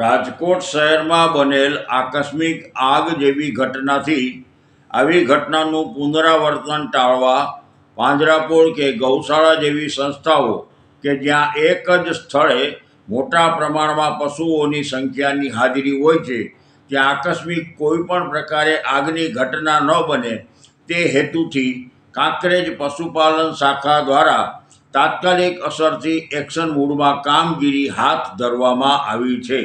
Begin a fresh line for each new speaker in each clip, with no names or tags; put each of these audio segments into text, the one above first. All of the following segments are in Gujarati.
રાજકોટ શહેરમાં બનેલ આકસ્મિક આગ જેવી ઘટનાથી આવી ઘટનાનું પુનરાવર્તન ટાળવા પાંજરાપોળ કે ગૌશાળા જેવી સંસ્થાઓ કે જ્યાં એક જ સ્થળે મોટા પ્રમાણમાં પશુઓની સંખ્યાની હાજરી હોય છે, ત્યાં આકસ્મિક કોઈ પણ પ્રકારે આગની ઘટના ન બને, તે હેતુથી કાંકરેજ પશુપાલન શાખા દ્વારા તાત્કાલિક અસરથી એક્શન મૂડમાં કામગીરી હાથ ધરવામાં આવી છે.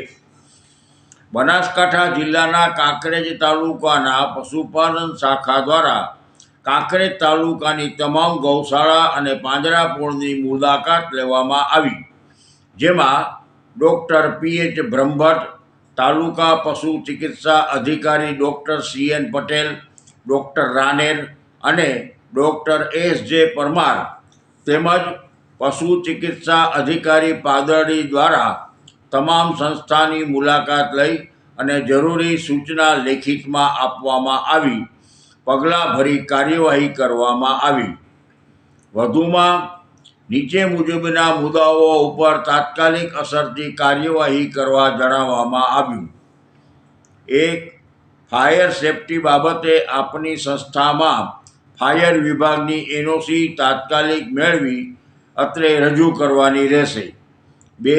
બનાસકાંઠા જિલ્લાના કાંકરેજ તાલુકાના પશુપાલન શાખા દ્વારા કાંકરેજ તાલુકાની તમામ ગૌશાળા અને પાંજરાપોળની મુલાકાત લેવામાં આવી. જેમાં doctor P H Brahmbhatt, taluka પશુ ચિકિત્સા અધિકારી doctor C N Patel, doctor Raner અને ડૉક્ટર એસ જે પરમાર તેમજ પશુ ચિકિત્સા અધિકારી પાદરડી દ્વારા તમામ સંસ્થાની મુલાકાત લઈ અને જરૂરી સૂચના લેખિતમાં આપવામાં આવી. પગલાં ભરી કાર્યવાહી કરવામાં આવી. વધુમાં, નીચે મુજબના મુદ્દાઓ ઉપર તાત્કાલિક અસરથી કાર્યવાહી કરવા જણાવવામાં આવ્યું. એક, ફાયર સેફટી બાબતે આપની સંસ્થામાં ફાયર વિભાગની એનઓસી તાત્કાલિક મેળવી અત્રે રજૂ કરવાની રહેશે. બે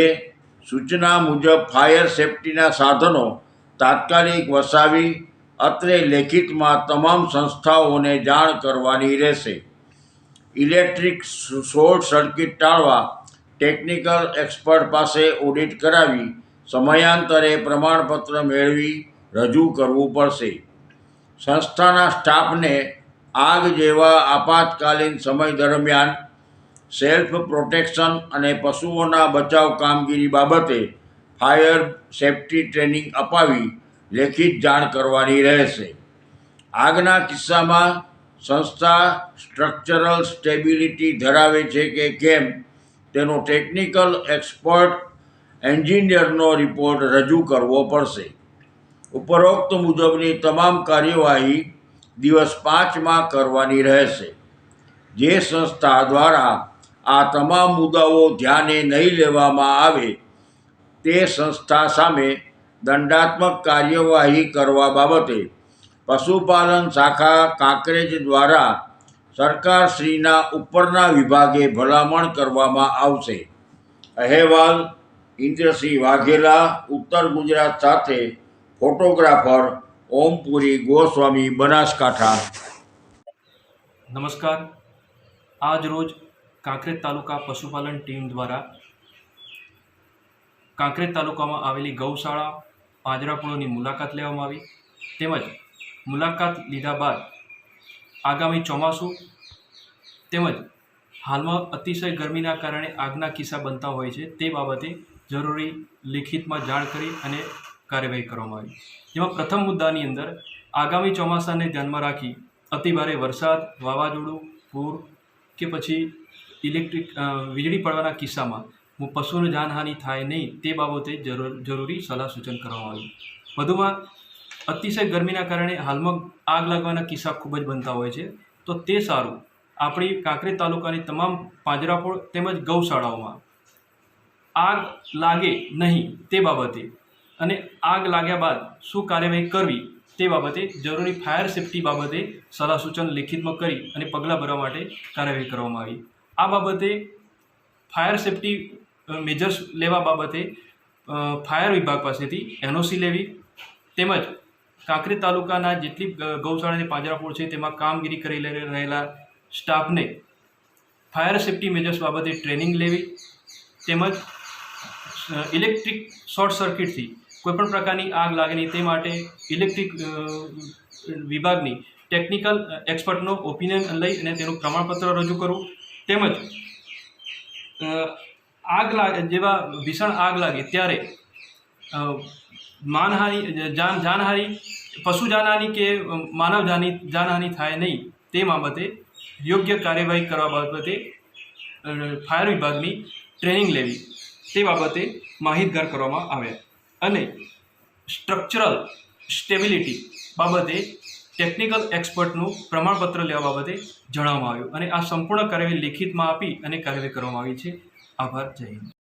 સૂચના મુજબ ફાયર સેફટીના સાધનો તાત્કાલિક વસાવી, અત્રે લેખિતમાં તમામ સંસ્થાઓને જાણ કરવાની રહેશે. ઇલેક્ટ્રિક શોર્ટ સર્કિટ ટાળવા ટેકનિકલ એક્સપર્ટ પાસે ઓડિટ કરાવી, સમયાંતરે પ્રમાણપત્ર મેળવી રજૂ કરવું પડશે. સંસ્થાના સ્ટાફને આગ જેવા આપાતકાલીન સમય દરમિયાન સેલ્ફ પ્રોટેક્શન અને પશુઓના બચાવ કામગીરી બાબતે ફાયર સેફટી ટ્રેનિંગ અપાવી લેખિત જાણ કરવાની રહેશે. આગના કિસ્સામાં સંસ્થા સ્ટ્રક્ચરલ સ્ટેબિલિટી ધરાવે છે કે કેમ? તેનો ટેકનિકલ એક્સપર્ટ એન્જિનિયરનો રિપોર્ટ રજૂ કરવો પડશે. ઉપરોક્ત મુજબની તમામ કાર્યવાહી દિવસ પાંચમાં કરવાની રહેશે. જે સંસ્થા દ્વારા આ તમામ મુદ્દાઓ ધ્યાને નહીં લેવામાં આવે તે સંસ્થા સામે દંડાત્મક કાર્યવાહી કરવા બાબતે પશુપાલન શાખા કાંકરેજ દ્વારા સરકારશ્રીના ઉપરના વિભાગે ભલામણ કરવામાં આવશે. અહેવાલ ઇન્દ્રસિંહ વાઘેલા, ઉત્તર ગુજરાત સાથે ફોટોગ્રાફર ઓમપુરી ગોસ્વામી બનાસકાંઠા.
નમસ્કાર. આજ રોજ કાંકરેજ તાલુકા પશુપાલન ટીમ દ્વારા કાંકરેજ તાલુકામાં આવેલી ગૌશાળા, પાંજરાપોળોની મુલાકાત લેવામાં આવી. તેમજ મુલાકાત લીધા બાદ આગામી ચોમાસું તેમજ હાલમાં અતિશય ગરમીના કારણે આગના કિસ્સા બનતા હોય છે તે બાબતે જરૂરી લેખિતમાં જાણ કરી અને કાર્યવાહી કરવામાં આવી. જેમાં પ્રથમ મુદ્દાની અંદર આગામી ચોમાસાને ધ્યાનમાં રાખી અતિભારે વરસાદ, વાવાઝોડું, પૂર કે પછી ઇલેક્ટ્રિક વીજળી પડવાના કિસ્સામાં હું પશુની જાનહાનિ થાય નહીં તે બાબતે જરૂર, જરૂરી સલાહ સૂચન કરવામાં આવ્યું વધુમાં, અતિશય ગરમીના કારણે હાલમાં આગ લાગવાના કિસ્સા ખૂબ જ બનતા હોય છે. તો તે સારું. આપણી કાંકરેજ તાલુકાની તમામ પાંજરાપોળ તેમજ ગૌશાળાઓમાં આગ લાગે નહીં તે બાબતે અને આગ લાગ્યા બાદ શું કાર્યવાહી કરવી તે બાબતે જરૂરી ફાયર સેફટી બાબતે સલાહ સૂચન લેખિતમાં કરી અને પગલાં ભરવા માટે કાર્યવાહી કરવામાં આવી. આ બાબતે ફાયર સેફટી મેજર્સ લેવા બાબતે ફાયર વિભાગ પાસેથી એનઓસી લેવી તેમજ કાંકરી તાલુકાના જેટલી ગૌશાળાની ગૌશાળા અને પાંજરાપોળ છે તેમાં કામગીરી કરી રહેલા સ્ટાફને ફાયર સેફટી મેજર્સ બાબતે ટ્રેનિંગ લેવી તેમજ ઇલેક્ટ્રિક શોર્ટ સર્કિટથી કોઈપણ પ્રકારની આગ લાગે તે માટે ઇલેક્ટ્રિક વિભાગની ટેકનિકલ એક્સપર્ટનો ઓપિનિયન લઈ અને તેનું પ્રમાણપત્ર રજૂ કરવું તેમજ આગ લાગે, જેવા ભીષણ આગ લાગે ત્યારે માનહાનિ જાન, જાનહાનિ, પશુ જાનહાનિ કે માનવ જાની, જાનહાનિ થાય નહીં, તે બાબતે યોગ્ય કાર્યવાહી કરવા બાબતે ફાયર વિભાગની ટ્રેનિંગ લેવી, તે બાબતે માહિતગાર કરવામાં આવ્યા. અને સ્ટ્રક્ચરલ સ્ટેબિલિટી બાબતે ટેકનિકલ એક્સપર્ટનું પ્રમાણપત્ર લેવા બાબતે જણાવવામાં આવ્યું. અને આ સંપૂર્ણ કાર્યવાહી લેખિતમાં આપી અને કાર્યવાહી કરવામાં આવી છે. આભાર. જય હિન્દ.